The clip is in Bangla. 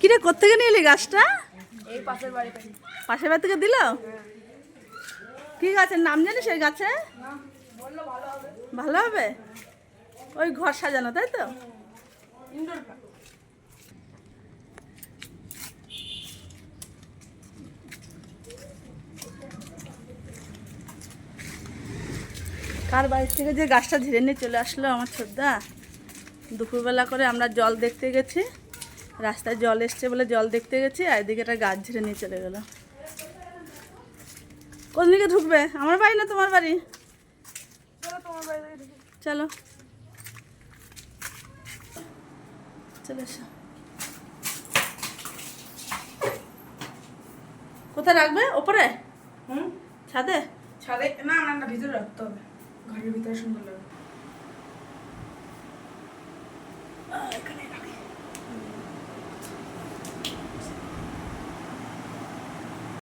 কিরে কোথেকে নিয়ে এলি গাছটা? এই পাশের বাড়ি থেকে। পাশের বাড়ি থেকে দিল? কি গাছের নাম জানিস সেই গাছে? ভালো হবে। ওই ঘর সাজানো তাই তো? কার বাড়ির থেকে যে গাছটা ঝেড়ে নিয়ে চলে আসলো আমার ছোদ্দা দুপুরবেলা করে আমরা জল দেখতে গেছি। রাস্তায় জল এসছে বলে জল দেখতে গেছি আর এদিকে একটা গাছ ঝেড়ে নিয়ে চলে গেল। কোন দিকে ঢুকবে? আমার বাড়ি না তোমার বাড়ি? চলো। চলো এসো। কোথায় রাখবে? ওপরে? হুম? ছাদে? ছাদে? না না না ভিতরে রাখতে হবে। ঘরের ভিতরে সুন্দর লাগবে।